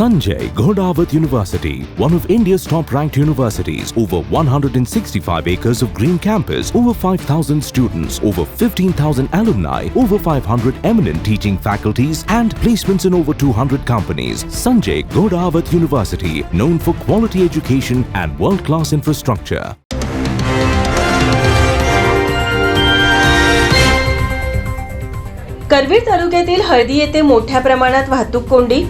Sanjay Ghodawat University, one of India's top ranked universities, over 165 acres of green campus, over 5,000 students, over 15,000 alumni, over 500 eminent teaching faculties, and placements in over 200 companies. Sanjay Ghodawat University, known for quality education and world class infrastructure. Karveer तालुक्यातील हळदी येथे मोठ्या प्रमाणात वाहतूक कोंडी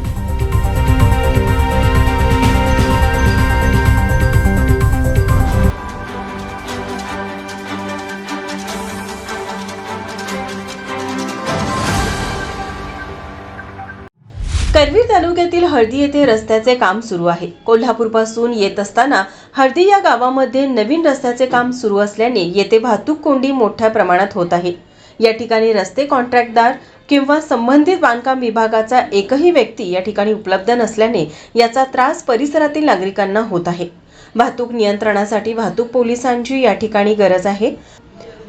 करवीर तालुक्यातील हळदी येथे रस्त्याचे काम सुरू आहे. कोल्हापूरपासून येत असताना हळदी या गावामध्ये नवीन रस्त्याचे काम सुरू असल्याने येथे वाहतूक कोंडी मोठ्या प्रमाणात होत आहे. या ठिकाणी रस्ते कॉन्ट्रॅक्टदार किंवा संबंधित बांधकाम विभागाचा एकही व्यक्ती या ठिकाणी उपलब्ध नसल्याने याचा त्रास परिसरातील नागरिकांना होत आहे. वाहतूक नियंत्रणासाठी वाहतूक पोलिसांची या ठिकाणी गरज आहे.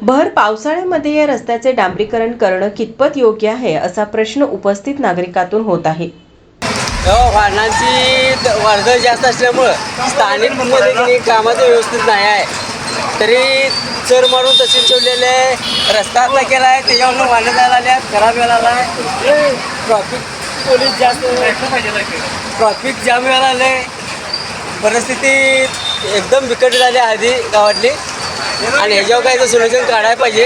भर पावसाळ्यामध्ये या रस्त्याचे डांबरीकरण करणं कितपत योग्य आहे असा प्रश्न उपस्थित नागरिकातून होत आहे. वाहनांची वर्दळ जास्त असल्यामुळं स्थानिकमध्ये की कामाचं व्यवस्थित नाही आहे. तरी चर मारून तसे ठेवलेले रस्ता आपला केला आहे त्याच्यावर वाहनं जायला आल्या खराब व्हायला आहे ट्रॉफिक पोलीस जास्त ट्रॉफिक जाम व्हायला आले परिस्थिती एकदम बिकट झाली आधी गावातली. आणि ह्याच्यावर काय सोल्युशन काढायला पाहिजे.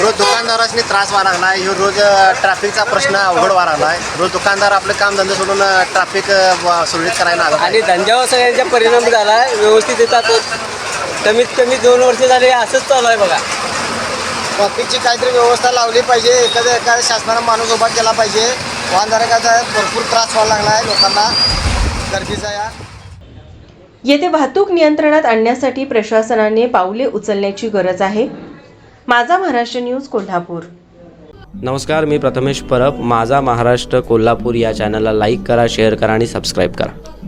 रोज दुकानदारांनी त्रास व्हायला लागला आहे. रोज ट्रॅफिकचा प्रश्न अवघड व्हायला लागला आहे. रोज दुकानदार आपलं काम धंदे सोडून ट्रॅफिक सुरळीत करायला लागला आणि धंद्यावर सगळ्यांचा परिणाम झाला व्यवस्थित येतात. कमीत कमी दोन वर्ष झाले असंच चालू आहे बघा. ट्रॅफिकची काहीतरी व्यवस्था लावली पाहिजे. एखाद्या एखाद्या शासनानं माणूस उभा केला पाहिजे. वाहनधारकाचा भरपूर त्रास व्हायला लागला आहे लोकांना. गर्दीचा या. येथे वाहतूक नियंत्रणात आणण्यासाठी प्रशासनाने पावले उचलण्याची गरज आहे. माझा महाराष्ट्र न्यूज कोल्हापूर. नमस्कार मी प्रथमेश परब. माझा महाराष्ट्र कोल्हापूर या चॅनलला लाईक करा शेअर करा आणि सबस्क्राईब करा.